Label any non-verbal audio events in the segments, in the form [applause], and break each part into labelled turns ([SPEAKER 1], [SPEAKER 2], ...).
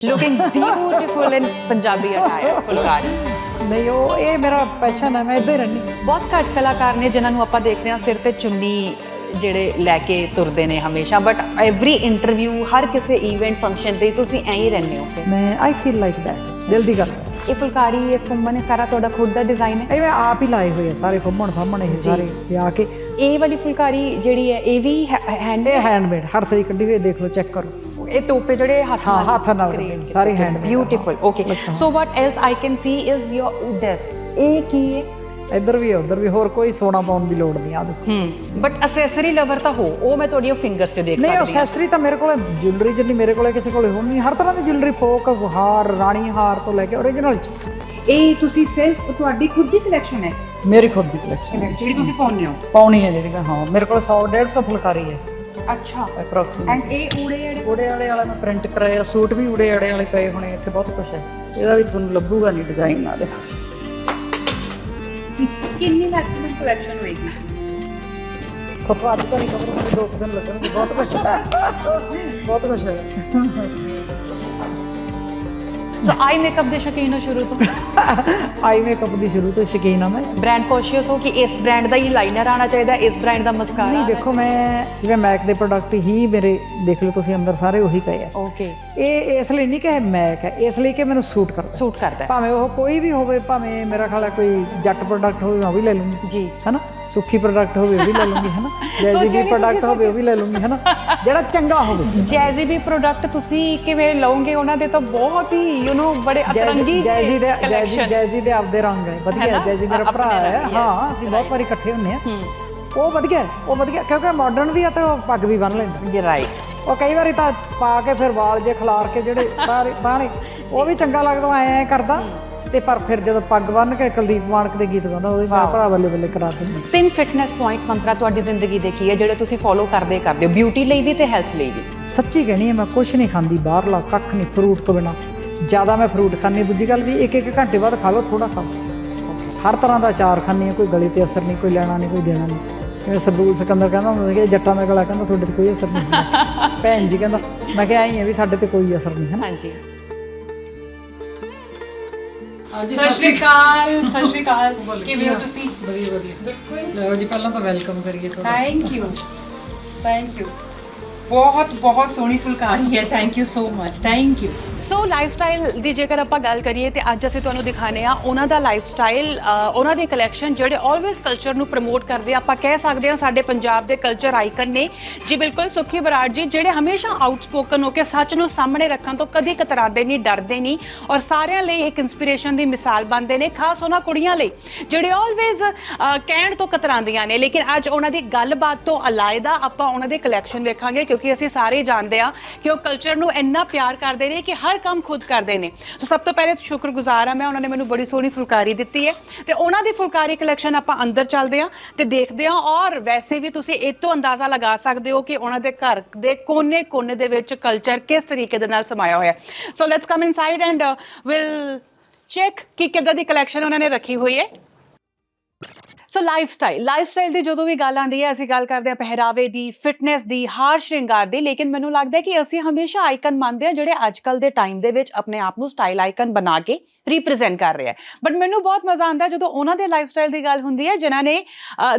[SPEAKER 1] looking beautiful in Punjabi attire phulkari.
[SPEAKER 2] ਨਹੀਂ ਉਹ ਇਹ ਮੇਰਾ ਪੈਸ਼ਨ ਹੈ ਮੈਂ ਇੱਦਾਂ ਹੀ ਰਹਿੰਦੀ।
[SPEAKER 1] ਬਹੁਤ ਘੱਟ ਕਲਾਕਾਰ ਨੇ ਜਿਨ੍ਹਾਂ ਨੂੰ ਆਪਾਂ ਦੇਖਦੇ ਹਾਂ ਸਿਰ ਤੇ ਚੁੰਨੀ ਜਿਹੜੇ ਲੈ ਕੇ ਤੁਰਦੇ ਨੇ ਹਮੇਸ਼ਾ ਬਟ ਐਵਰੀ ਇੰਟਰਵਿਊ ਹਰ ਕਿਸੇ ਇਵੈਂਟ ਫੰਕਸ਼ਨ ਤੇ ਤੁਸੀਂ ਐਂ ਹੀ ਰਹਿੰਦੇ ਹੋ।
[SPEAKER 2] ਮੈਂ ਆਈ ਫੀਲ ਲਾਈਕ ਦੈਟ ਦਿਲ ਦੀ ਗੱਲ।
[SPEAKER 1] ਇਹ ਫੁਲਕਾਰੀ ਇਹ ਫੁੰਮਨ ਇਹ ਸਾਰਾ ਤੁਹਾਡਾ ਖੁਦ ਦਾ ਡਿਜ਼ਾਈਨ ਹੈ?
[SPEAKER 2] ਇਹ ਮੈਂ ਆਪ ਹੀ ਲਾਏ ਹੋਏ ਆ ਸਾਰੇ ਫੰਮਣ ਫੰਮਣ ਇਹ ਸਾਰੇ ਵਿਆਹ ਕੇ।
[SPEAKER 1] ਇਹ ਵਾਲੀ ਫੁਲਕਾਰੀ ਜਿਹੜੀ ਹੈ ਇਹ ਵੀ ਹੈਂਡ
[SPEAKER 2] ਹੈਂਡਮੇਡ ਹੱਥ ਦੀ ਕੱਢੀ ਹੋਈ ਦੇਖ ਲਓ ਚੈੱਕ ਕਰੋ।
[SPEAKER 1] ਇਹ ਤੋਪੇ ਜਿਹੜੇ ਹੱਥ
[SPEAKER 2] ਹਾਂ, ਹੱਥ ਨਾਲ ਨੇ, ਸਾਰੇ handmade
[SPEAKER 1] beautiful okay. So what else I can see is your this ਇਹ ਕੀ ਹੈ?
[SPEAKER 2] ਇੱਧਰ ਵੀ ਉੱਧਰ ਵੀ ਹੋਰ ਕੋਈ ਸੋਨਾ ਪਾਉਣ ਦੀ ਲੋੜ ਨਹੀਂ ਆ ਦੇਖੋ।
[SPEAKER 1] ਹਮ ਬਟ ਅਸੈਸਰੀ ਲਵਰ ਤਾਂ ਹੋ ਉਹ ਮੈਂ ਤੁਹਾਡੀਆਂ ਫਿੰਗਰਸ ਤੇ ਦੇਖ
[SPEAKER 2] ਨਹੀਂ
[SPEAKER 1] ਸਕਦੀ ਹਾਂ।
[SPEAKER 2] ਐਕਸੈਸਰੀ ਤਾਂ ਮੇਰੇ ਕੋਲ ਜੁਐਲਰੀ ਜਿੰਨੀ ਮੇਰੇ ਕੋਲ ਕਿਸੇ ਕੋਲ ਹੋਣੀ ਹਰ ਤਰ੍ਹਾਂ ਦੀ ਜੁਐਲਰੀ ਫੋਕ ਹਾਰ ਰਾਣੀ ਹਾਰ ਤੋਂ ਲੈ ਕੇ ਓਰੀਜਨਲ
[SPEAKER 1] ਇਹ ਤੁਸੀਂ ਸਿਰਫ ਤੁਹਾਡੀ ਖੁਦ ਦੀ ਕਲੈਕਸ਼ਨ ਹੈ?
[SPEAKER 2] ਮੇਰੀ ਖੁਦ ਦੀ ਕਲੈਕਸ਼ਨ
[SPEAKER 1] ਜਿਹੜੀ ਤੁਸੀਂ ਪਾਉਂਦੇ ਹੋ?
[SPEAKER 2] ਪਾਉਣੀ ਹੈ ਜਿਹੜੀ ਹਾਂ। ਮੇਰੇ ਕੋਲ 100 150 ਫੁਲਕਾਰੀ ਹੈ।
[SPEAKER 1] ਅੱਛਾ।
[SPEAKER 2] ਅਪਰੋਕਸੀਮੇਟ
[SPEAKER 1] ਐਂਡ ਇਹ ਊੜੇ ਜਿਹੜੇ
[SPEAKER 2] ਉੜੇ ਵਾਲੇ ਵਾਲਾ ਮੈਂ ਪ੍ਰਿੰਟ ਕਰਾਇਆ ਸੂਟ ਵੀ ਉੜੇ ਵਾਲੇ ਵਾਲੇ ਪਏ ਹੋਣੇ ਇੱਥੇ ਬਹੁਤ ਕੁਝ ਹੈ। ਇਹਦਾ ਵੀ ਤੁਹਾਨੂੰ ਲੱਭੂਗਾ ਨਹੀਂ ਡਿਜ਼ਾਈਨ ਨਾਲ।
[SPEAKER 1] ਕਿੰਨੀ ਮੈਕਸਿਮਮ ਕਲੈਕਸ਼ਨ ਹੋਏਗੀ?
[SPEAKER 2] ਫੋਟੋ ਅੱਜ ਤਾਂ ਨਹੀਂ ਕਵਰ ਦੋ ਕੁ ਦਿਨ ਲੱਗਣਗੇ। ਬਹੁਤ ਕੁਝ ਹੈ। [laughs] ਬਹੁਤ ਕੁਝ ਹੈ।
[SPEAKER 1] ਸੋ ਆਈ ਮੇਕਅਪ ਦੇ ਸ਼ੌਕੀਨ ਹੋ ਸ਼ੁਰੂ ਤੋਂ? [laughs]
[SPEAKER 2] ਆਈ ਮੇਕਅਪ ਦੀ ਸ਼ੁਰੂ ਤੋਂ ਸ਼ੌਕੀਨ ਆ ਮੈਂ।
[SPEAKER 1] ਬ੍ਰਾਂਡ ਕੌਸ਼ੀਅਸ ਹੋ ਕਿ ਇਸ ਬ੍ਰਾਂਡ ਦਾ ਹੀ ਲਾਈਨਰ ਆਣਾ ਚਾਹੀਦਾ ਇਸ ਬ੍ਰਾਂਡ ਦਾ ਮਸਕਾਰਾ
[SPEAKER 2] ਨਹੀਂ ਦੇਖੋ ਮੈਂ ਜਿਵੇਂ ਮੈਕ ਦੇ ਪ੍ਰੋਡਕਟ ਹੀ ਮੇਰੇ ਦੇਖ ਲਓ ਤੁਸੀਂ ਅੰਦਰ ਸਾਰੇ ਉਹੀ ਪਏ ਆ।
[SPEAKER 1] ਓਕੇ
[SPEAKER 2] ਇਹ ਇਸ ਲਈ ਨਹੀਂ ਕਿ ਇਹ ਮੈਕ ਹੈ ਇਸ ਲਈ ਕਿ ਮੈਨੂੰ ਸੂਟ ਕਰਦਾ।
[SPEAKER 1] ਸੂਟ ਕਰਦਾ ਹੈ।
[SPEAKER 2] ਭਾਵੇਂ ਉਹ ਕੋਈ ਵੀ ਹੋਵੇ ਭਾਵੇਂ ਮੇਰਾ ਖਿਆਲ ਹੈ ਕੋਈ ਜੱਟ ਪ੍ਰੋਡਕਟ ਹੋਵੇ ਮੈਂ ਉਹ ਵੀ ਲੈ ਲੂੰਗੀ।
[SPEAKER 1] ਜੀ।
[SPEAKER 2] ਹਨਾ? ਸੁੱਖੀ ਪ੍ਰੋਡਕਟ ਹੋਵੇ ਉਹ ਵੀ ਲੈ ਲੂੰਗੀ ਹਨਾ? ਜੈਜੀ [laughs]
[SPEAKER 1] ਸੋਚਿਆ
[SPEAKER 2] ਵੀ
[SPEAKER 1] ਨੀ
[SPEAKER 2] ਪ੍ਰੋਡਕਟ ਹੋਵੇ ਉਹ ਵੀ ਲੈ ਲੂੰਗੀ ਹਨਾ? ਜਿਹੜਾ ਚੰਗਾ ਹੋਵੇ।
[SPEAKER 1] ਜੈਜ਼ੀ ਵੀ ਪ੍ਰੋਡਕਟ ਤੁਸੀਂ ਕਿਵੇਂ ਲਓਗੇ? ਉਹਨਾਂ ਦੇ ਤਾਂ ਬਹੁਤ ਹੀ ਯੂ نو ਬੜੇ ਅਤਰੰਗੀ
[SPEAKER 2] ਜੈਜੀ ਦੇ ਜੈਜੀ ਦੇ ਆਪਦੇ ਰੰਗ ਹੈ। ਵਧੀਆ? ਜੈਜੀ ਮੇਰਾ ਭਰਾ ਹੈ। ਹਾਂ ਅਸੀਂ ਬਹੁਤ ਵਾਰੀ ਇਕੱਠੇ ਹੁੰਨੇ ਆ ਉਹ ਵਧੀਆ ਉਹ ਵਧੀਆ ਕਿਉਂਕਿ ਮਾਡਰਨ ਵੀ ਆ ਤੇ ਉਹ ਪੱਗ ਵੀ ਬੰਨ ਲੈਂਦਾ
[SPEAKER 1] ਜੀ ਰਾਈਟ
[SPEAKER 2] ਉਹ ਕਈ ਵਾਰੀ ਤਾਂ ਪਾ ਕੇ ਫਿਰ ਵਾਲ ਜੇ ਖਿਲਾਰ ਕੇ ਜਿਹੜੇ ਸਾਰੇ ਬਾਹਣੇ ਉਹ ਵੀ ਚੰਗਾ ਲੱਗਦਾ ਐ ਕਰਦਾ। ਤੇ ਪਰ ਫਿਰ ਜਦੋਂ ਪੱਗ ਬੰਨ ਕੇ ਕੁਲਦੀਪ ਮਾਨਕ ਦੇ ਗੀਤ ਗਾਉਂਦਾ ਉਹਦੇ ਮੇਰਾ ਭਰਾ ਬੱਲੇ ਬੱਲੇ ਕਰਾ ਦਿੰਦਾ।
[SPEAKER 1] ਤਿੰਨ ਫਿਟਨੈਸ ਪੁਆਇੰਟ ਮੰਤਰਾ ਤੁਹਾਡੀ ਜ਼ਿੰਦਗੀ ਦੇ ਕੀ ਹੈ ਜਿਹੜੇ ਤੁਸੀਂ ਫੋਲੋ ਕਰਦੇ ਕਰਦੇ ਹੋ ਬਿਊਟੀ ਲਈ ਵੀ ਤੇ ਹੈਲਥ ਲਈ ਵੀ?
[SPEAKER 2] ਸੱਚੀ ਕਹਿਣੀ ਹੈ ਮੈਂ ਕੁਛ ਨਹੀਂ ਖਾਂਦੀ ਬਾਹਰਲਾ ਕੱਖ ਨਹੀਂ ਫਰੂਟ ਤੋਂ ਬਿਨਾ। ਜ਼ਿਆਦਾ ਮੈਂ ਫਰੂਟ ਖਾਂਦੀ ਦੂਜੀ ਗੱਲ ਵੀ ਇੱਕ ਇੱਕ ਘੰਟੇ ਬਾਅਦ ਖਾ ਲਓ ਥੋੜਾ ਖਾ ਹਰ ਤਰ੍ਹਾਂ ਦਾ ਅਚਾਰ ਖਾਂਦੀ ਹਾਂ ਕੋਈ ਗਲੇ ਤੇ ਅਸਰ ਨਹੀਂ ਕੋਈ ਲੈਣਾ ਨਹੀਂ ਕੋਈ ਦੇਣਾ ਨਹੀਂ। ਜਿਵੇਂ ਸਰਦੂਲ ਸਿਕੰਦਰ ਕਹਿੰਦਾ ਹੁੰਦਾ ਕਿ ਜੱਟਾਂ ਦਾ ਗਲਾ ਕਹਿੰਦਾ ਤੁਹਾਡੇ ਤੇ ਕੋਈ ਅਸਰ ਨਹੀਂ। [laughs] ਭੈਣ ਜੀ ਕਹਿੰਦਾ ਮੈਂ ਕਿਹਾ ਆਈ ਹੈ ਵੀ ਸਾਡੇ ਤੇ ਕੋਈ ਅਸਰ ਨਹੀਂ ਹੈ
[SPEAKER 1] ਹਾਂਜੀ। ਹਾਂਜੀ ਸਤਿ ਸ਼੍ਰੀ ਅਕਾਲ ਸਤਿ ਸ਼੍ਰੀ ਅਕਾਲ। ਕਿਵੇਂ ਹੋ ਤੁਸੀਂ?
[SPEAKER 2] ਵਧੀਆ ਵਧੀਆ। ਲਓ ਜੀ ਪਹਿਲਾਂ ਤਾਂ ਵੈਲਕਮ ਕਰੀਏ ਤੁਹਾਡਾ।
[SPEAKER 1] ਥੈਂਕ ਯੂ ਥੈਂਕ ਯੂ ਬਹੁਤ ਬਹੁਤ ਸੋਹਣੀ ਫੁਲਕਾਰੀ ਹੈ। Thank you so much thank you so lifestyle ਦੀ ਜੇਕਰ ਆਪਾਂ ਗੱਲ ਕਰੀਏ ਤੇ ਅੱਜ ਅਸੀਂ ਤੁਹਾਨੂੰ ਦਿਖਾਣੇ ਆ ਉਹਨਾਂ ਦਾ ਲਾਈਫਸਟਾਈਲ ਉਹਨਾਂ ਦੇ ਕਲੈਕਸ਼ਨ ਜਿਹੜੇ ਆਲਵੇਸ ਕਲਚਰ ਨੂੰ ਪ੍ਰਮੋਟ ਕਰਦੇ ਆ। ਆਪਾਂ ਕਹਿ ਸਕਦੇ ਹਾਂ ਸਾਡੇ ਪੰਜਾਬ ਦੇ ਕਲਚਰ ਆਈਕਨ ਨੇ। ਜੀ ਬਿਲਕੁਲ, ਸੁਖੀ ਬਰਾੜ ਜੀ, ਜਿਹੜੇ ਹਮੇਸ਼ਾ ਆਊਟਸਪੋਕਨ ਹੋ ਕੇ ਸੱਚ ਨੂੰ ਸਾਹਮਣੇ ਰੱਖਣ ਤੋਂ ਕਦੀ ਕਤਰਾਉਂਦੇ ਨਹੀਂ, ਡਰਦੇ ਨਹੀਂ ਔਰ ਸਾਰਿਆਂ ਲਈ ਇੱਕ ਇਨਸਪੀਰੇਸ਼ਨ ਦੀ ਮਿਸਾਲ ਬਣਦੇ ਨੇ, ਖਾਸ ਉਹਨਾਂ ਕੁੜੀਆਂ ਲਈ, ਜਿਹੜੇ ਆਲਵੇਸ ਕਹਿਣ ਤੋਂ ਕਤਰਾਉਂਦੀਆਂ ਨੇ। ਲੇਕਿਨ ਅੱਜ ਉਹਨਾਂ ਦੀ ਗੱਲਬਾਤ ਤੋਂ ਅਲਾਇਦਾ ਆਪਾਂ ਉਹਨਾਂ ਦੇ ਕਲੈਕਸ਼ਨ ਵੇਖਾਂਗੇ ਕਿਉਂਕਿ ਅਸੀਂ ਸਾਰੇ ਜਾਣਦੇ ਆ ਕਿ ਉਹ ਕਲਚਰ ਨੂੰ ਇੰਨਾ ਪਿਆਰ ਕਰਦੇ ਨੇ ਕਿ ਹਰ ਕੰਮ ਖੁਦ ਕਰਦੇ ਨੇ। ਸੋ ਸਭ ਤੋਂ ਪਹਿਲੇ ਸ਼ੁਕਰਗੁਜ਼ਾਰ ਆ ਮੈਂ, ਉਹਨਾਂ ਨੇ ਮੈਨੂੰ ਬੜੀ ਸੋਹਣੀ ਫੁਲਕਾਰੀ ਦਿੱਤੀ ਹੈ ਤੇ ਉਹਨਾਂ ਦੀ ਫੁਲਕਾਰੀ ਕਲੈਕਸ਼ਨ ਆਪਾਂ ਅੰਦਰ ਚੱਲਦੇ ਆ ਤੇ ਦੇਖਦੇ ਆ ਔਰ ਵੈਸੇ ਵੀ ਤੁਸੀਂ ਇਹ ਤੋਂ ਅੰਦਾਜ਼ਾ ਲਗਾ ਸਕਦੇ ਹੋ ਕਿ ਉਹਨਾਂ ਦੇ ਘਰ ਦੇ ਕੋਨੇ-ਕੋਨੇ ਦੇ ਵਿੱਚ ਕਲਚਰ ਕਿਸ ਤਰੀਕੇ ਦੇ ਨਾਲ ਸਮਾਇਆ ਹੋਇਆ so let's come inside and will check ਕਿ ਕਿੱਦਾਂ ਦੀ ਕਲੈਕਸ਼ਨ ਉਹਨਾਂ ਨੇ ਰੱਖੀ ਹੋਈ ਹੈ। ਸੋ ਲਾਈਫ ਸਟਾਈਲ ਦੀ ਜਦੋਂ ਵੀ ਗੱਲ ਆਉਂਦੀ ਹੈ, ਅਸੀਂ ਗੱਲ ਕਰਦੇ ਹਾਂ ਪਹਿਰਾਵੇ ਦੀ ਫਿਟਨੈਸ ਦੀ, ਹਾਰ ਸ਼ਿੰਗਾਰ ਦੀ, ਲੇਕਿਨ ਮੈਨੂੰ ਲੱਗਦਾ ਹੈ ਕਿ ਅਸੀਂ ਹਮੇਸ਼ਾ ਆਈਕਨ ਮੰਨਦੇ ਹਾਂ ਜਿਹੜੇ ਅੱਜਕੱਲ ਦੇ ਟਾਈਮ ਦੇ ਵਿੱਚ ਆਪਣੇ ਆਪ ਨੂੰ ਸਟਾਈਲ ਆਈਕਨ ਬਣਾ ਕੇ ਰਿਪਰੈਜ਼ੈਂਟ ਕਰ ਰਿਹਾ ਹੈ। ਬਟ ਮੈਨੂੰ ਬਹੁਤ ਮਜ਼ਾ ਆਉਂਦਾ ਜਦੋਂ ਉਹਨਾਂ ਦੇ ਲਾਈਫਸਟਾਈਲ ਦੀ ਗੱਲ ਹੁੰਦੀ ਹੈ ਜਿਨ੍ਹਾਂ ਨੇ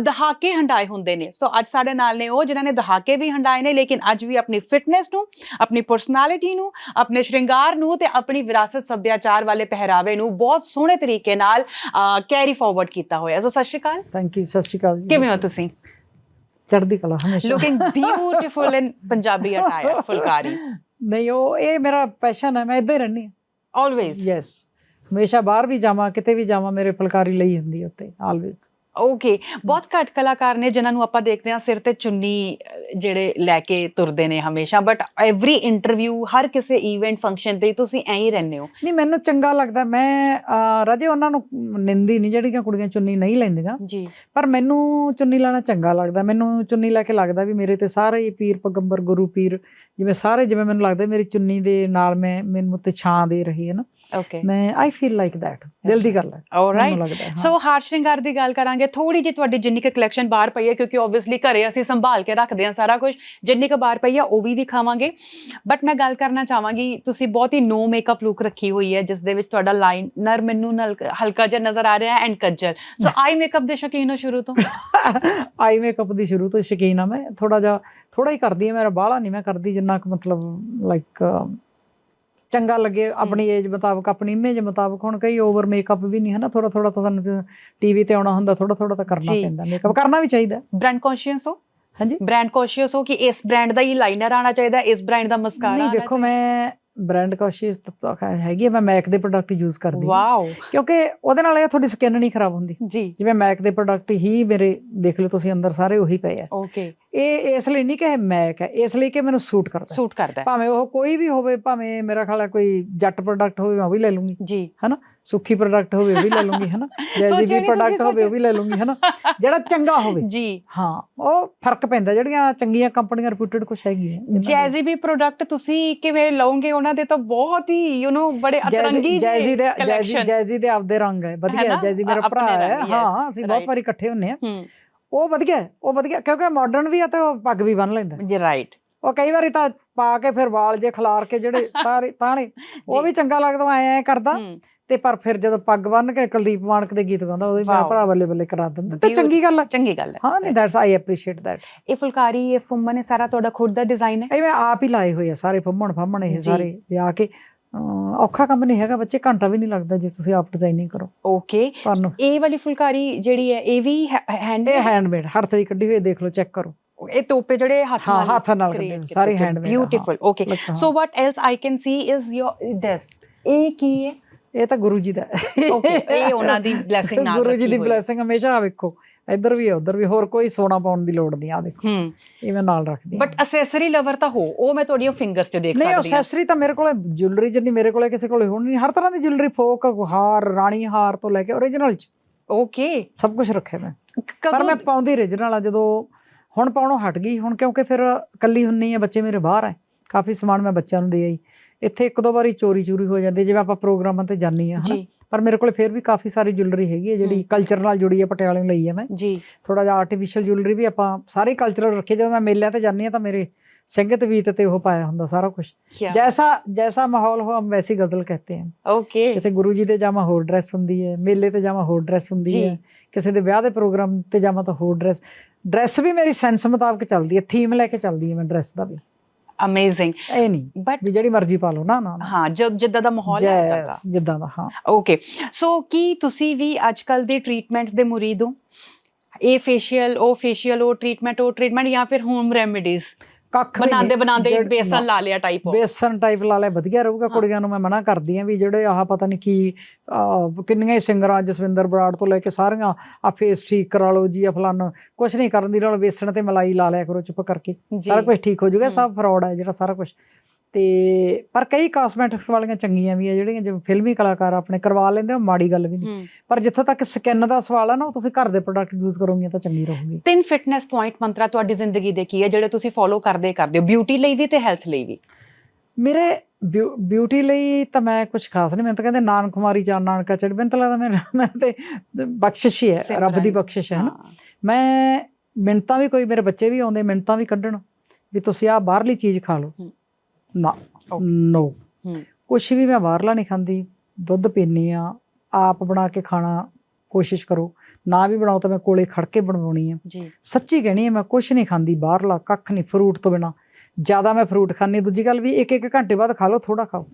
[SPEAKER 1] ਦਹਾਕੇ ਹੰਡਾਏ ਹੁੰਦੇ ਨੇ। ਸੋ ਅੱਜ ਸਾਡੇ ਨਾਲ ਨੇ ਉਹ ਜਿਨ੍ਹਾਂ ਨੇ ਦਹਾਕੇ ਵੀ ਹੰਡਾਏ ਨੇ ਲੇਕਿਨ ਅੱਜ ਵੀ ਆਪਣੀ ਫਿਟਨੈਸ ਨੂੰ ਆਪਣੀ ਪਰਸਨੈਲਿਟੀ ਨੂੰ ਆਪਣੇ ਸ਼ਿੰਗਾਰ ਨੂੰ ਤੇ ਆਪਣੀ ਵਿਰਾਸਤ ਸੱਭਿਆਚਾਰ ਵਾਲੇ ਪਹਿਰਾਵੇ ਨੂੰ ਬਹੁਤ ਸੋਹਣੇ ਤਰੀਕੇ ਨਾਲ ਕੈਰੀ ਫਾਰਵਰਡ ਕੀਤਾ ਹੋਇਆ ਸੋ ਸਤਿ ਸ਼੍ਰੀ ਅਕਾਲ।
[SPEAKER 2] ਥੈਂਕ ਯੂ ਸਤਿ ਸ਼੍ਰੀ ਅਕਾਲ
[SPEAKER 1] ਕਿਵੇਂ ਹੋ ਤੁਸੀਂ?
[SPEAKER 2] ਚੜ੍ਹਦੀ ਕਲਾ ਹਮੇਸ਼ਾ।
[SPEAKER 1] Looking beautiful in Punjabi attire phulkari.
[SPEAKER 2] ਨਹੀਂ ਉਹ ਇਹ ਮੇਰਾ ਪੈਸ਼ਨ ਹੈ ਮੈਂ ਇੱਦਾਂ ਹੀ ਹਾਂ।
[SPEAKER 1] ਆਲਵੇਜ਼
[SPEAKER 2] ਯੈਸ ਹਮੇਸ਼ਾ ਬਾਹਰ ਵੀ ਜਾਵਾਂ ਕਿਤੇ ਵੀ ਜਾਵਾਂ ਮੇਰੇ ਫੁਲਕਾਰੀ ਲਈ ਹੁੰਦੀ ਉੱਤੇ ਆਲਵੇਜ਼
[SPEAKER 1] ਓਕੇ ਬਹੁਤ ਘੱਟ ਕਲਾਕਾਰ ਨੇ ਜਿਨ੍ਹਾਂ ਨੂੰ ਆਪਾਂ ਦੇਖਦੇ ਹਾਂ ਸਿਰ ਤੇ ਚੁੰਨੀ ਜਿਹੜੇ ਲੈ ਕੇ ਤੁਰਦੇ ਨੇ ਹਮੇਸ਼ਾ ਬਟ ਐਵਰੀ ਇੰਟਰਵਿਊ ਹਰ ਕਿਸੇ ਇਵੈਂਟ ਫੰਕਸ਼ਨ ਤੇ ਤੁਸੀਂ ਐਂ ਹੀ ਰਹਿੰਦੇ ਹੋ।
[SPEAKER 2] ਨਹੀਂ ਮੈਨੂੰ ਚੰਗਾ ਲੱਗਦਾ ਮੈਂ ਰਾਜੇ ਉਹਨਾਂ ਨੂੰ ਨਿੰਦੀ ਨਹੀਂ ਜਿਹੜੀਆਂ ਕੁੜੀਆਂ ਚੁੰਨੀ ਨਹੀਂ ਲੈਂਦੀਆਂ।
[SPEAKER 1] ਜੀ।
[SPEAKER 2] ਪਰ ਮੈਨੂੰ ਚੁੰਨੀ ਲੈਣਾ ਚੰਗਾ ਲੱਗਦਾ ਮੈਨੂੰ ਚੁੰਨੀ ਲੈ ਕੇ ਲੱਗਦਾ ਵੀ ਮੇਰੇ ਤੇ ਸਾਰੇ ਹੀ ਪੀਰ ਪਗੰਬਰ ਗੁਰੂ ਪੀਰ ਜਿਵੇਂ ਸਾਰੇ ਜਿਵੇਂ ਮੈਨੂੰ ਲੱਗਦਾ ਮੇਰੀ ਚੁੰਨੀ ਦੇ ਨਾਲ ਮੈਂ ਮੈਨੂੰ ਤੇ ਛਾਂ ਦੇ ਰਹੀ ਹੈ ਨਾ।
[SPEAKER 1] ਓਕੇ
[SPEAKER 2] ਮੈਂ ਆਈ ਫੀਲ ਲਾਈਕ ਦੈਟ ਦਿਲ ਦੀ ਗੱਲ ਹੈ
[SPEAKER 1] ਆਲਰਾਈਟ
[SPEAKER 2] ਹੈ, ਹਾਂ।
[SPEAKER 1] ਸੋ ਹਾਰ ਸ਼ਿੰਗਾਰ ਦੀ ਗੱਲ ਕਰਾਂਗੇ ਥੋੜੀ ਜਿਹੀ ਤੁਹਾਡੀ ਜਿੰਨੀ ਕੁ ਕਲੈਕਸ਼ਨ ਬਾਹਰ ਪਈ ਹੈ ਕਿਉਂਕਿ ਆਬਵੀਅਸਲੀ ਘਰੇ ਅਸੀਂ ਸੰਭਾਲ ਕੇ ਰੱਖਦੇ ਹਾਂ ਸਾਰਾ ਕੁਝ ਜਿੰਨੀ ਕੁ ਬਾਹਰ ਪਈ ਹੈ ਉਹ ਵੀ ਦਿਖਾਵਾਂਗੇ ਬਟ ਮੈਂ ਗੱਲ ਕਰਨਾ ਚਾਹਾਂਗੀ ਤੁਸੀਂ ਬਹੁਤ ਹੀ ਨੋ ਮੇਕਅਪ ਲੁੱਕ ਰੱਖੀ ਹੋਈ ਹੈ ਜਿਸ ਦੇ ਵਿੱਚ ਤੁਹਾਡਾ ਲਾਈਨਰ ਮੈਨੂੰ ਹਲਕਾ ਜਿਹਾ ਨਜ਼ਰ ਆ ਰਿਹਾ ਹੈ ਐਂਡ ਕੱਜਲ ਸੋ ਆਈ ਮੇਕਅਪ ਦੇ ਸ਼ੌਕੀਨ ਹੋ ਸ਼ੁਰੂ ਤੋਂ
[SPEAKER 2] ਆਈ ਮੇਕਅਪ ਦੀ ਸ਼ੁਰੂ ਤੋਂ ਸ਼ੌਕੀਨ ਆ ਮੈਂ ਥੋੜਾ ਜਿਹਾ ਥੋੜਾ ਹੀ ਕਰਦੀ ਆ ਮੇਰਾ ਬਾਹਲਾ ਨਹੀਂ ਮੈਂ ਕਰਦੀ ਜਿੰਨਾ ਕੁ ਮਤਲਬ ਲਾਈਕ ਚੰਗਾ ਲੱਗੇ ਆਪਣੀ ਏਜ ਮੁਤਾਬਕ ਆਪਣੀ ਇਮੇਜ ਮੁਤਾਬਕ। ਹੁਣ ਕਈ ਓਵਰ ਮੇਕਅਪ ਵੀ ਨਹੀਂ ਹੈ ਨਾ ਥੋੜਾ ਥੋੜਾ ਤਾਂ ਸਾਨੂੰ ਟੀਵੀ ਤੇ ਆਉਣਾ ਹੁੰਦਾ ਥੋੜਾ ਥੋੜਾ ਤਾਂ ਕਰਨਾ। ਪੈਂਦਾ। ਮੇਕਅਪ ਕਰਨਾ ਵੀ ਚਾਹੀਦਾ।
[SPEAKER 1] ਬ੍ਰਾਂਡ ਕੌਨਸ਼ੀਅਸ ਹੋ?
[SPEAKER 2] ਹਾਂਜੀ।
[SPEAKER 1] ਬ੍ਰਾਂਡ ਕੌਨਸ਼ੀਅਸ ਹੋ ਕਿ ਇਸ ਬ੍ਰਾਂਡ ਦਾ ਹੀ ਲਾਈਨਰ ਆਣਾ ਚਾਹੀਦਾ ਇਸ ਬ੍ਰਾਂਡ ਦਾ ਮਸਕਾਰਾ
[SPEAKER 2] ਨਹੀਂ ਦੇਖੋ ਮੈਂ ਬ੍ਰਾਂਡ ਕੋਸ਼ਿਸ਼ ਹੈਗੀ ਆ ਮੈਂ ਮੈਕ ਦੇ ਪ੍ਰੋਡਕਟ ਯੂਜ਼ ਕਰਦੀ ਹਾਂ।
[SPEAKER 1] ਵਾਓ
[SPEAKER 2] ਕਿਉਂਕਿ ਉਹਦੇ ਨਾਲ ਇਹ ਤੁਹਾਡੀ ਸਕਿਨ ਨਹੀਂ ਖਰਾਬ ਹੁੰਦੀ।
[SPEAKER 1] ਜੀ।
[SPEAKER 2] ਜਿਵੇਂ ਮੈਕ ਦੇ ਪ੍ਰੋਡਕਟ ਹੀ ਮੇਰੇ ਦੇਖ ਲਓ ਤੁਸੀਂ ਅੰਦਰ ਸਾਰੇ ਉਹੀ ਪਏ ਆ।
[SPEAKER 1] ਓਕੇ
[SPEAKER 2] ਇਹ ਇਸ ਲਈ ਨਹੀਂ ਕਿ ਇਹ ਮੈਕ ਹੈ ਇਸ ਲਈ ਕਿ ਮੈਨੂੰ ਸੂਟ ਕਰਦਾ
[SPEAKER 1] ਸੂਟ ਕਰਦਾ ਹੈ।
[SPEAKER 2] ਭਾਵੇਂ ਉਹ ਕੋਈ ਵੀ ਹੋਵੇ ਭਾਵੇਂ ਮੇਰਾ ਖਿਆਲ ਹੈ ਕੋਈ ਜੱਟ ਪ੍ਰੋਡਕਟ ਹੋਵੇ ਮੈਂ ਉਹ ਵੀ ਲੈ ਲੂੰਗੀ।
[SPEAKER 1] ਜੀ।
[SPEAKER 2] ਸੁੱਖੀ ਪ੍ਰੋਡਕਟ ਹੋਵੇ ਉਹ ਵੀ ਲੈ ਲੂੰਗੀ ਹਨਾ? [laughs] ਜੈਜ਼ੀ
[SPEAKER 1] ਸੋਚਿਆ
[SPEAKER 2] ਵੀ
[SPEAKER 1] ਨੀ ਤੁਸੀਂ
[SPEAKER 2] ਪ੍ਰੋਡਕਟ ਹੋਵੇ ਉਹ ਵੀ ਲੈ ਲੂੰਗੀ ਹਨਾ? ਜਿਹੜਾ ਚੰਗਾ ਹੋਵੇ।
[SPEAKER 1] ਜੀ।
[SPEAKER 2] ਹਾਂ ਉਹ ਫ਼ਰਕ ਪੈਂਦਾ ਜਿਹੜੀਆਂ ਚੰਗੀਆਂ ਕੰਪਨੀਆਂ ਰਿਪਿਊਟਡ ਕੁਛ ਹੈਗੀਆਂ ਇਹਨਾਂ।
[SPEAKER 1] ਜੈਜ਼ੀ ਵੀ ਪ੍ਰੋਡਕਟ ਤੁਸੀਂ ਕਿਵੇਂ ਲਓਗੇ ਉਹਨਾਂ ਦੇ ਤਾਂ ਬਹੁਤ ਹੀ ਯੂ نو ਬੜੇ ਅਤਰੰਗੀ
[SPEAKER 2] ਜੈਜ਼ੀ ਜੈਜ਼ੀ ਦੇ ਜੈਜ਼ੀ। ਜੈਜ਼ੀ ਦੇ ਆਪਦੇ ਰੰਗ ਹੈ ਵਧੀਆ? ਜੈਜ਼ੀ ਮੇਰਾ ਭਰਾ ਹੈ ਹਾਂ ਅਸੀਂ ਬਹੁਤ. ਵਾਰੀ ਇਕੱਠੇ ਹੁੰਨੇ ਆ ਉਹ ਵਧੀਆ ਉਹ ਵਧੀਆ ਕਿਉਂਕਿ ਮਾਡਰਨ ਵੀ ਆ ਤੇ ਉਹ ਪੱਗ ਵੀ ਬੰਨ ਲੈਂਦਾ
[SPEAKER 1] ਜੀ ਰਾਈਟ
[SPEAKER 2] ਉਹ ਕਈ ਵਾਰੀ ਤਾਂ ਪਾ ਕੇ ਫਿਰ ਵਾਲ ਜੇ ਖਿਲਾਰ ਕੇ ਜਿਹੜੇ [laughs] ਸਾਰੇ ਤਾਣੇ ਉਹ। ਵੀ ਚੰਗਾ ਲੱਗਦਾ ਐ ਐ ਕਰਦਾ ਤੇ ਪਰ ਫਿਰ ਜਦੋਂ ਪੱਗ ਬੰਨ ਕੇ ਕੁਲਦੀਪ ਮਾਨਕ ਦੇ ਗੀਤ ਗਾਉਂਦਾ ਉਹਦੇ ਮੇਰਾ. ਭਰਾ ਬੱਲੇ ਬੱਲੇ ਕਰਾ ਦਿੰਦਾ। ਤੇ. ਚੰਗੀ ਗੱਲ ਹੈ
[SPEAKER 1] ਚੰਗੀ ਗੱਲ ਹੈ
[SPEAKER 2] ਹਾਂ ਨਹੀਂ ਦੈਟਸ ਆਈ ਐਪਰੀਸ਼ੀਏਟ ਦੈਟ
[SPEAKER 1] ਇਹ ਫੁਲਕਾਰੀ ਇਹ ਫੁੰਮਨ ਇਹ ਸਾਰਾ ਤੁਹਾਡਾ ਖੁਦ ਦਾ ਡਿਜ਼ਾਈਨ ਹੈ?
[SPEAKER 2] ਇਹ ਮੈਂ ਆਪ ਹੀ ਲਾਏ ਹੋਏ ਆ ਸਾਰੇ ਫੰਮਣ ਫੰਮਣ ਇਹ। ਸਾਰੇ ਵਿਆਹ ਕੇ। ਔਖਾ ਕੰਮ ਨਹੀਂ ਹੈਗਾ ਬੱਚੇ ਘੰਟਾ ਵੀ ਨਹੀਂ ਲੱਗਦਾ ਜੇ ਤੁਸੀਂ ਆਪ ਡਿਜ਼ਾਈਨਿੰਗ ਕਰੋ।
[SPEAKER 1] ਓਕੇ ਇਹ ਵਾਲੀ ਫੁਲਕਾਰੀ ਜਿਹੜੀ ਹੈ ਇਹ ਵੀ ਹੈਂਡ
[SPEAKER 2] ਹੈਂਡਮੇਡ ਹੱਥ ਦੀ ਕੱਢੀ ਹੋਈ ਦੇਖ ਲਓ ਚੈੱਕ ਕਰੋ।
[SPEAKER 1] ਇਹ ਤੋਪੇ ਜਿਹੜੇ ਹੱਥ ਨਾਲ
[SPEAKER 2] ਹੱਥ ਨਾਲ ਸਾਰੇ handmade
[SPEAKER 1] beautiful okay so what else I can see is your this ਇਹ ਕੀ ਹੈ?
[SPEAKER 2] ਇਹ ਤਾਂ ਗੁਰੂ ਜੀ ਦਾ
[SPEAKER 1] ਓਕੇ ਇਹ ਉਹਨਾਂ ਦੀ ਬਲੇਸਿੰਗ ਨਾਲ
[SPEAKER 2] ਗੁਰੂ ਜੀ ਦੀ। ਬਲੇਸਿੰਗ ਹਮੇਸ਼ਾ ਆ ਵੇਖੋ ਇੱਧਰ ਵੀ ਉੱਧਰ ਵੀ ਹੋਰ ਕੋਈ ਸੋਨਾ ਪਾਉਣ ਦੀ ਲੋੜ ਨਹੀਂ ਆ ਦੇਖੋ
[SPEAKER 1] ਹੂੰ।
[SPEAKER 2] ਇਹ ਮੈਂ ਨਾਲ ਰੱਖਦੀ
[SPEAKER 1] ਬਟ ਅਸੈਸਰੀ ਲਵਰ ਤਾਂ ਹੋ ਉਹ ਮੈਂ ਤੁਹਾਡੀਆਂ ਫਿੰਗਰਸ 'ਚ ਦੇਖ
[SPEAKER 2] ਨਹੀਂ
[SPEAKER 1] ਸਕਦੀ ਹਾਂ।
[SPEAKER 2] ਐਕਸੈਸਰੀ ਤਾਂ ਮੇਰੇ ਕੋਲੇ ਜੁਐਲਰੀ ਜਿੰਨੀ ਮੇਰੇ ਕੋਲੇ ਕਿਸੇ ਕੋਲੇ ਹੋਣੀ ਨਹੀਂ ਹਰ ਤਰ੍ਹਾਂ ਦੀ ਜੁਐਲਰੀ ਫੋਕ ਹਾਰ ਰਾਣੀ ਹਾਰ ਤੋਂ ਲੈ ਕੇ origignal ਚ।
[SPEAKER 1] ਓਕੇ
[SPEAKER 2] ਸਭ ਕੁਝ ਰੱਖਿਆ ਮੈਂ। ਪਰ ਮੈਂ ਪਾਉਂਦੀ origignal ਆ ਜਦੋਂ ਹੁਣ ਪਾਉਣੋਂ ਹਟ ਗਈ ਹੁਣ ਕਿਉਂਕਿ ਫਿਰ ਕੱਲੀ ਹੁੰਨੀ ਆ ਬੱਚੇ ਮੇਰੇ ਬਾਹਰ ਆ। ਕਾਫੀ ਸਮਾਨ ਮੈਂ ਬੱਚਿਆਂ ਨੂੰ ਦੇ ਆਈ। ਇੱਥੇ ਇੱਕ ਦੋ ਵਾਰੀ ਚੋਰੀ ਚੋਰੀ ਹੋ ਜਾਂਦੀ ਜਿਵੇਂ ਆਪਾਂ ਪ੍ਰੋਗਰਾਮਾਂ ਤੇ ਜਾਂਦੀ ਆ ਹਨਾ? ਪਰ ਮੇਰੇ ਕੋਲੇ ਫਿਰ ਵੀ ਕਾਫੀ ਸਾਰੀ ਜੁਐਲਰੀ ਹੈਗੀ ਹੈ ਜਿਹੜੀ। ਕਲਚਰ ਨਾਲ ਜੁੜੀ ਹੈ ਪਟਿਆਲੇ ਨੂੰ ਲਈ ਹੈ ਮੈਂ।
[SPEAKER 1] ਜੀ।
[SPEAKER 2] ਥੋੜਾ ਜਿਹਾ ਆਰਟੀਫੀਸ਼ੀਅਲ ਜੁਐਲਰੀ ਵੀ ਆਪਾਂ ਸਾਰੇ ਕਲਚਰਲ ਰੱਖੇ ਜਦੋਂ ਮੈਂ ਮੇਲਿਆਂ ਤੇ ਜਾਂਦੀ ਆ ਤਾਂ ਮੇਰੇ ਸੰਗਤ ਵੀਤ ਤੇ ਉਹ ਪਾਇਆ ਹੁੰਦਾ ਸਾਰਾ ਕੁਝ ਜੈਸਾ ਜੈਸਾ ਮਾਹੌਲ ਹੋ ਹਮ ਵੈਸੀ ਗਜ਼ਲ ਕਹਤੇ हैं
[SPEAKER 1] ਓਕੇ
[SPEAKER 2] ਕਿਤੇ ਗੁਰੂ ਜੀ ਦੇ ਜਾਵਾਂ ਹੋਰ ਡਰੈਸ ਹੁੰਦੀ ਹੈ ਮੇਲੇ ਤੇ ਜਾਵਾਂ ਹੋਰ ਡਰੈਸ ਹੁੰਦੀ। ਹੈ ਕਿਸੇ ਦੇ ਵਿਆਹ ਦੇ ਪ੍ਰੋਗਰਾਮ ਤੇ ਜਾਵਾਂ ਤਾਂ ਹੋਰ ਡਰੈਸ ਡਰੈਸ ਵੀ ਮੇਰੀ ਸੈਂਸ ਮੁਤਾਬਕ ਚੱਲਦੀ ਹੈ ਥੀਮ ਲੈ ਕੇ ਚੱਲਦੀ ਹੈ ਮੈਂ ਡਰੈਸ ਦਾ ਵੀ।
[SPEAKER 1] ਅਮੇਜ਼ਿੰਗ
[SPEAKER 2] ਇਹ ਨਹੀਂ
[SPEAKER 1] ਬਟ
[SPEAKER 2] ਵੀ ਜਿਹੜੀ ਮਰਜ਼ੀ ਪਾ ਲਓ ਨਾ ਨਾ ਨਾ।
[SPEAKER 1] ਹਾਂ ਜਦ ਜਿੱਦਾਂ ਦਾ ਮਾਹੌਲ ਹੈ ਉੱਦਾਂ ਦਾ।
[SPEAKER 2] Yes, ਜਿੱਦਾਂ ਦਾ ਹਾਂ।
[SPEAKER 1] ਓਕੇ ਸੋ ਕੀ ਤੁਸੀਂ ਵੀ ਅੱਜਕੱਲ ਦੇ ਟ੍ਰੀਟਮੈਂਟਸ ਦੇ ਮੁਰੀਦ ਹੋ? ਇਹ ਫੇਸ਼ੀਅਲ ਉਹ ਫੇਸ਼ੀਅਲ ਉਹ ਟ੍ਰੀਟਮੈਂਟ ਉਹ ਟ੍ਰੀਟਮੈਂਟ ਜਾਂ ਫਿਰ ਹੋਮ ਰੈਮੇਡੀਜ਼
[SPEAKER 2] ਕੱਖ।
[SPEAKER 1] ਬਣਾਉਂਦੇ ਬਣਾਉਂਦੇ ਬੇਸਨ ਲਾ ਲਿਆ ਟਾਈਪ
[SPEAKER 2] ਬੇਸਨ ਟਾਈਪ ਲਾ ਲੈ ਵਧੀਆ ਰਹੂਗਾ। ਕੁੜੀਆਂ ਨੂੰ ਮੈਂ ਮਨਾ ਕਰਦੀ ਆ ਵੀ ਜਿਹੜੇ ਆਹ ਪਤਾ ਨਹੀਂ ਕੀ ਕਿੰਨੀਆਂ ਹੀ ਸਿੰਗਰਾਂ ਜਸਵਿੰਦਰ ਬਰਾੜ ਤੋਂ ਲੈ ਕੇ ਸਾਰੀਆਂ ਆ ਫੇਸ ਠੀਕ ਕਰਾ ਲਓ ਜੀ ਆ ਫਲਾਨਾ ਕੁਝ ਨਹੀਂ ਕਰਨ ਦੀ ਨਾਲ ਬੇਸਣ ਤੇ ਮਲਾਈ ਲਾ ਲਿਆ ਕਰੋ ਚੁੱਪ ਕਰਕੇ ਸਾਰਾ ਕੁਝ ਠੀਕ ਹੋ ਜਾਊਗਾ। ਸਭ ਫਰਾਡ ਹੈ ਜਿਹੜਾ ਸਾਰਾ ਕੁਝ ਤੇ ਪਰ ਕਈ ਕਾਸਮੈਟਿਕਸ ਵਾਲੀਆਂ ਚੰਗੀਆਂ ਵੀ ਆ ਜਿਹੜੀਆਂ ਜਿਵੇਂ ਫਿਲਮੀ ਕਲਾਕਾਰ ਆਪਣੇ ਕਰਵਾ ਲੈਂਦੇ ਉਹ ਮਾੜੀ ਗੱਲ ਵੀ ਨਹੀਂ। ਪਰ ਜਿੱਥੋਂ ਤੱਕ ਸਕਿਨ ਦਾ ਸਵਾਲ ਹੈ ਨਾ ਉਹ ਤੁਸੀਂ ਘਰ ਦੇ ਪ੍ਰੋਡਕਟ ਯੂਜ਼ ਕਰੋਗੇ ਤਾਂ ਚੰਗੀ ਰਹੂਗੀ
[SPEAKER 1] ਤਿੰਨ ਫਿਟਨੈਸ ਪੁਆਇੰਟ ਮੰਤਰਾ ਤੁਹਾਡੀ ਜ਼ਿੰਦਗੀ ਦੇ ਕੀ ਹੈ ਜਿਹੜੇ ਤੁਸੀਂ ਫੋਲੋ ਕਰਦੇ ਕਰਦੇ ਹੋ ਬਿਊਟੀ ਲਈ ਵੀ ਤੇ ਹੈਲਥ ਲਈ ਵੀ
[SPEAKER 2] ਮੇਰੇ ਬਿਊਟੀ ਲਈ ਤਾਂ ਮੈਂ ਕੁਝ ਖਾਸ ਨਹੀਂ ਮੈਂ ਤਾਂ ਕਹਿੰਦੇ ਨਾਨਕ ਕੁਮਾਰੀ ਚਾਰ ਨਾਨਕਾ ਚੜ ਮੈਨੂੰ ਤਾਂ ਲੱਗਦਾ ਮੈਂ ਮੈਂ ਤੇ ਬਖਸ਼ਿਸ਼ ਹੀ ਹੈ ਰੱਬ ਦੀ। ਬਖਸ਼ਿਸ਼ ਹੈ ਨਾ। ਮੈਂ ਮਿੰਟਾਂ ਵੀ ਕੋਈ ਮੇਰੇ ਬੱਚੇ ਵੀ ਆਉਂਦੇ ਮਿੰਟਾਂ ਵੀ ਕੱਢਣ ਵੀ ਤੁਸੀਂ ਆਹ ਬਾਹਰਲੀ ਚੀਜ਼ ਖਾ ਲਓ। ਨਾ. ਨੋ। ਕੁਛ ਵੀ ਮੈਂ ਬਾਹਰਲਾ ਨਹੀਂ ਖਾਂਦੀ ਦੁੱਧ ਪੀਨੀ ਆ ਆਪ ਬਣਾ ਕੇ ਖਾਣਾ ਕੋਸ਼ਿਸ਼ ਕਰੋ। ਨਾ ਵੀ ਬਣਾਓ ਤਾਂ ਮੈਂ ਕੋਲੇ ਖੜ ਕੇ ਬਣਵਾਉਣੀ ਆ।
[SPEAKER 1] ਜੀ।
[SPEAKER 2] ਸੱਚੀ ਕਹਿਣੀ ਹੈ ਮੈਂ ਕੁਛ ਨਹੀਂ ਖਾਂਦੀ ਬਾਹਰਲਾ ਕੱਖ ਨਹੀਂ ਫਰੂਟ ਤੋਂ ਬਿਨਾ। ਜ਼ਿਆਦਾ ਮੈਂ ਫਰੂਟ ਖਾਂਦੀ ਦੂਜੀ ਗੱਲ ਵੀ ਇੱਕ ਇੱਕ ਘੰਟੇ ਬਾਅਦ ਖਾ ਲਓ ਥੋੜਾ ਖਾਓ।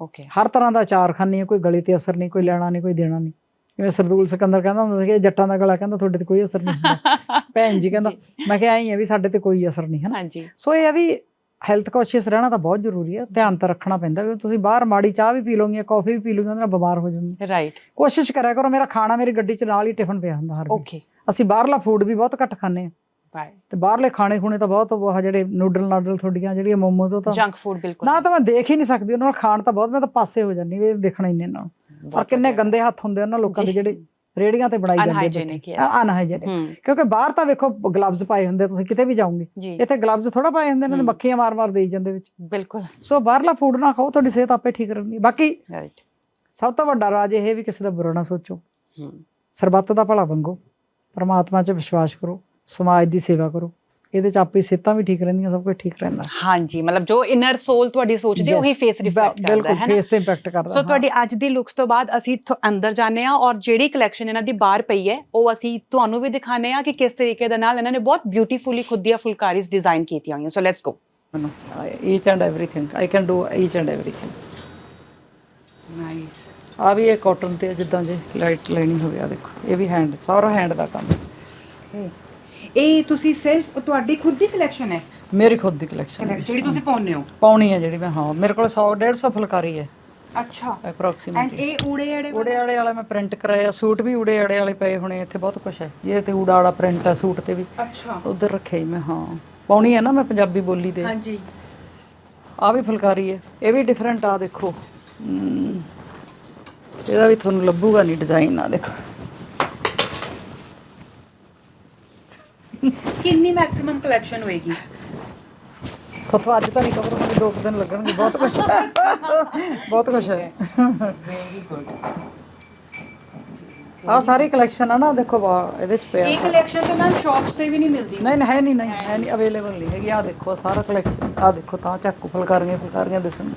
[SPEAKER 1] ਓਕੇ
[SPEAKER 2] ਹਰ ਤਰ੍ਹਾਂ ਦਾ ਅਚਾਰ ਖਾਂਦੀ ਹਾਂ ਕੋਈ ਗਲੇ ਤੇ ਅਸਰ ਨਹੀਂ ਕੋਈ ਲੈਣਾ ਨਹੀਂ ਕੋਈ ਦੇਣਾ ਨਹੀਂ। ਜਿਵੇਂ ਸਰਦੂਲ ਸਿਕੰਦਰ ਕਹਿੰਦਾ ਹੁੰਦਾ ਸੀ ਕਿ ਜੱਟਾਂ ਦਾ ਗਲਾ ਕਹਿੰਦਾ ਤੁਹਾਡੇ ਤੇ ਕੋਈ ਅਸਰ ਨਹੀਂ ਹੁੰਦਾ। [laughs] ਭੈਣ ਜੀ ਕਹਿੰਦਾ ਮੈਂ ਕਿਹਾ ਐਂ ਹੀ ਆ ਵੀ ਸਾਡੇ ਤੇ ਕੋਈ ਅਸਰ ਨਹੀਂ ਹੈ ਨਾ
[SPEAKER 1] ਹਾਂਜੀ।
[SPEAKER 2] ਸੋ ਇਹ ਆ ਵੀ ਹੈਲਥ ਕੌਸ਼ੀਅਸ ਰਹਿਣਾ ਤਾਂ ਬਹੁਤ ਜ਼ਰੂਰੀ ਹੈ ਧਿਆਨ ਤਾਂ ਰੱਖਣਾ ਪੈਂਦਾ ਵੀ ਤੁਸੀਂ ਬਾਹਰ ਮਾੜੀ ਚਾਹ ਵੀ ਪੀ ਲਓਗੇ ਕਾਫੀ ਵੀ ਪੀ ਲਓਗੇ ਉਹਦੇ ਨਾਲ ਬਿਮਾਰ ਹੋ ਜਾਓਗੇ
[SPEAKER 1] ਰਾਈਟ
[SPEAKER 2] ਕੋਸ਼ਿਸ਼ ਕਰਿਆ ਕਰੋ ਮੇਰਾ ਖਾਣਾ ਮੇਰੀ ਗੱਡੀ 'ਚ ਨਾਲ ਹੀ ਟਿਫਨ ਪਿਆ ਹੁੰਦਾ ਹਰ
[SPEAKER 1] ਓਕੇ
[SPEAKER 2] ਅਸੀਂ ਬਾਹਰਲਾ ਫੂਡ ਵੀ ਬਹੁਤ ਘੱਟ ਖਾਂਦੇ ਹਾਂ।
[SPEAKER 1] ਬਾਏ
[SPEAKER 2] ਤੇ ਬਾਹਰਲੇ ਖਾਣੇ ਖੁਣੇ ਤਾਂ ਬਹੁਤ ਉਹ ਜਿਹੜੇ ਨੂਡਲ ਨਾਡਲ ਤੁਹਾਡੀਆਂ ਜਿਹੜੀਆਂ ਮੋਮੋਜ਼ ਉਹ ਤਾਂ
[SPEAKER 1] ਜੰਕ ਫੂਡ ਬਿਲਕੁਲ।
[SPEAKER 2] ਨਾ ਤਾਂ ਮੈਂ ਦੇਖ ਹੀ ਨਹੀਂ ਸਕਦੀ ਉਹਨਾਂ ਨਾਲ ਖਾਣ ਤਾਂ ਬਹੁਤ ਮੈਂ ਤਾਂ ਪਾਸੇ ਹੋ ਜਾਂਦੀ ਵੀ ਦੇਖਣਾ ਹੀ ਨਹੀਂ ਇਹਨਾਂ ਨੂੰ। ਔਰ
[SPEAKER 1] ਬਹੁਤ
[SPEAKER 2] ਕਿੰਨੇ। ਗੰਦੇ ਹੱਥ ਹੁੰਦੇ ਉਹਨਾਂ ਲੋਕਾਂ ਦੇ। ਜਿਹੜੇ ਰੇੜੀਆਂ ਤੇ ਬਣਾਈ ਜਾਂਦੇ
[SPEAKER 1] yes.
[SPEAKER 2] ਅਨਹਾਈਜੀਨਿਕ
[SPEAKER 1] ਹੂੰ।
[SPEAKER 2] ਕਿਉਂਕਿ ਬਾਹਰ ਤਾਂ ਵੇਖੋ ਗਲਵਜ਼ ਪਾਏ ਹੁੰਦੇ ਤੁਸੀਂ ਕਿਤੇ ਵੀ ਜਾਓਗੇ। ਇੱਥੇ ਗਲਵਜ਼ ਥੋੜਾ ਪਾਏ ਹੁੰਦੇ ਇਹਨਾਂ ਨੇ। ਮੱਖੀਆਂ ਮਾਰ-ਮਾਰ ਦੇਈ ਜਾਂਦੇ ਵਿੱਚ।
[SPEAKER 1] ਬਿਲਕੁਲ।
[SPEAKER 2] ਸੋ ਬਾਹਰਲਾ ਫੂਡ ਨਾ ਖਾਓ ਤੁਹਾਡੀ ਸਿਹਤ ਆਪੇ ਠੀਕ ਰਹਿੰਦੀ। ਬਾਕੀ
[SPEAKER 1] ਰਾਈਟ
[SPEAKER 2] ਸਭ ਤੋਂ ਵੱਡਾ ਰਾਜ ਇਹ ਵੀ ਕਿਸੇ ਦਾ ਬੁਰਾ ਨਾ ਸੋਚੋ।
[SPEAKER 1] ਹੂੰ।
[SPEAKER 2] ਸਰਬੱਤ ਦਾ ਭਲਾ ਮੰਗੋ। ਪਰਮਾਤਮਾ 'ਚ ਵਿਸ਼ਵਾਸ ਕਰੋ। ਸਮਾਜ ਦੀ ਸੇਵਾ ਕਰੋ। ਇਹਦੇ 'ਚ ਆਪੇ ਸਿਹਤਾਂ ਵੀ ਠੀਕ ਰਹਿੰਦੀਆਂ ਸਭ ਕੁਝ ਠੀਕ ਰਹਿੰਦਾ।
[SPEAKER 1] ਹਾਂਜੀ ਮਤਲਬ ਜੋ ਇਨਰ ਸੋਲ ਤੁਹਾਡੀ ਸੋਚਦੀ ਉਹੀ ਫੇਸ ਰਿਫਲੈਕਟ ਕਰਦਾ
[SPEAKER 2] ਬਿਲਕੁਲ
[SPEAKER 1] ਹੈ ਨਾ?
[SPEAKER 2] ਫੇਸ ਤੇ ਇੰਪੈਕਟ ਕਰਦਾ
[SPEAKER 1] ਸੋ ਤੁਹਾਡੀ ਅੱਜ ਦੀ ਲੁੱਕਸ ਤੋਂ ਬਾਅਦ ਅਸੀਂ ਅੰਦਰ ਜਾਂਦੇ ਆ ਔਰ ਜਿਹੜੀ ਕਲੈਕਸ਼ਨ ਇਹਨਾਂ ਦੀ ਬਾਹਰ ਪਈ ਹੈ ਉਹ ਅਸੀਂ ਤੁਹਾਨੂੰ ਵੀ ਦਿਖਾਣੇ ਆ ਕਿ ਕਿਸ ਤਰੀਕੇ ਦੇ ਨਾਲ ਇਹਨਾਂ ਨੇ ਬਹੁਤ ਬਿਊਟੀਫੁਲੀ ਖੁਦ ਦੀਆਂ ਫੁਲਕਾਰੀਜ਼ ਡਿਜ਼ਾਈਨ ਕੀਤੀਆਂ ਹੋਈਆਂ। So let's go
[SPEAKER 2] each and everything I can do each and everything
[SPEAKER 1] nice
[SPEAKER 2] ਆ ਵੀ ਇਹ ਕਾਟਨ ਤੇ ਜਿੱਦਾਂ ਜੇ ਲਾਈਟ ਲੈਣੀ ਹੋਵੇ ਆ ਦੇਖੋ ਇਹ ਵੀ ਹੈਂਡ ਸਾਰਾ ਹੈਂਡ ਦਾ ਕੰਮ। ਹੈ।
[SPEAKER 1] ਇਹ ਤੁਸੀਂ ਸਿਰਫ ਤੁਹਾਡੀ ਖੁਦ ਦੀ ਕਲੈਕਸ਼ਨ ਹੈ?
[SPEAKER 2] ਮੇਰੀ ਖੁਦ ਦੀ ਕਲੈਕਸ਼ਨ
[SPEAKER 1] ਜਿਹੜੀ ਤੁਸੀਂ ਪਾਉਂਦੇ ਹੋ?
[SPEAKER 2] ਪਾਉਣੀ ਹੈ ਜਿਹੜੀ ਮੈਂ ਹਾਂ। ਮੇਰੇ ਕੋਲ 100 150 ਫੁਲਕਾਰੀ ਹੈ।
[SPEAKER 1] ਅੱਛਾ। ਐਂਡ ਇਹ ਊੜੇ ੜੇ
[SPEAKER 2] ਉੜੇ ਆੜੇ ਵਾਲਾ ਮੈਂ ਪ੍ਰਿੰਟ ਕਰਾਇਆ। ਸੂਟ ਵੀ ਉੜੇ ਆੜੇ ਵਾਲੇ ਪਏ ਹੋਣੇ ਇੱਥੇ ਬਹੁਤ ਕੁਝ ਹੈ। ਇਹ ਤੇ ਊੜਾ ਵਾਲਾ ਪ੍ਰਿੰਟ ਹੈ ਸੂਟ ਤੇ ਵੀ।
[SPEAKER 1] ਅੱਛਾ।
[SPEAKER 2] ਉਧਰ ਰੱਖਿਆ ਹੀ ਮੈਂ ਹਾਂ। ਪਾਉਣੀ ਹੈ ਨਾ ਮੈਂ ਪੰਜਾਬੀ ਬੋਲੀ ਦੇ।
[SPEAKER 1] ਹਾਂਜੀ।
[SPEAKER 2] ਆ ਵੀ ਫੁਲਕਾਰੀ ਹੈ। ਇਹ ਵੀ ਡਿਫਰੈਂਟ ਆ ਦੇਖੋ। ਹਮ, ਇਹਦਾ ਵੀ ਤੁਹਾਨੂੰ ਲੱਭੂਗਾ ਨਹੀਂ ਡਿਜ਼ਾਈਨ ਆ ਦੇਖੋ।
[SPEAKER 1] ਕਿੰਨੀ ਮੈਕਸਿਮਮ ਕਲੈਕਸ਼ਨ ਹੋਏਗੀ?
[SPEAKER 2] ਤੁਹਾਨੂੰ ਅੱਜ ਤਾਂ ਨਹੀਂ ਕਵਰ ਹੋਣੀ ਦੋ ਕੁ ਦਿਨ ਲੱਗਣਗੇ ਬਹੁਤ ਕੁਝ ਹੈ ਬਹੁਤ ਕੁਝ ਹੈ ਆ ਸਾਰੀ ਕਲੈਕਸ਼ਨ ਆ ਨਾ ਦੇਖੋ ਵਾ ਇਹਦੇ ਚ ਪਿਆ
[SPEAKER 1] ਇਹ ਕਲੈਕਸ਼ਨ ਤਾਂ ਮੈਮ ਸ਼ਾਪਸ ਤੇ ਵੀ ਨਹੀਂ ਮਿਲਦੀ।
[SPEAKER 2] ਨਹੀਂ ਨਹੀਂ ਹੈ ਨਹੀਂ ਨਹੀਂ ਹੈ ਨਹੀਂ ਅਵੇਲੇਬਲ ਨਹੀਂ ਹੈਗੀ। ਆ ਦੇਖੋ ਸਾਰਾ ਕਲੈਕਸ਼ਨ ਆ ਦੇਖੋ ਤਾਂ ਚੱਕੂ ਫੁਲਕਾਰੀਆਂ ਫੁਲਕਾਰੀਆਂ ਦਿਸਣ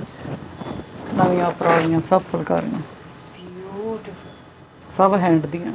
[SPEAKER 2] ਨਵੀਆਂ ਪੁਰਾਣੀਆਂ ਸਭ ਫੁਲਕਾਰੀਆਂ।
[SPEAKER 1] ਬਿਊਟੀਫੁਲ
[SPEAKER 2] ਸਭ ਹੈਂਡ ਦੀਆਂ।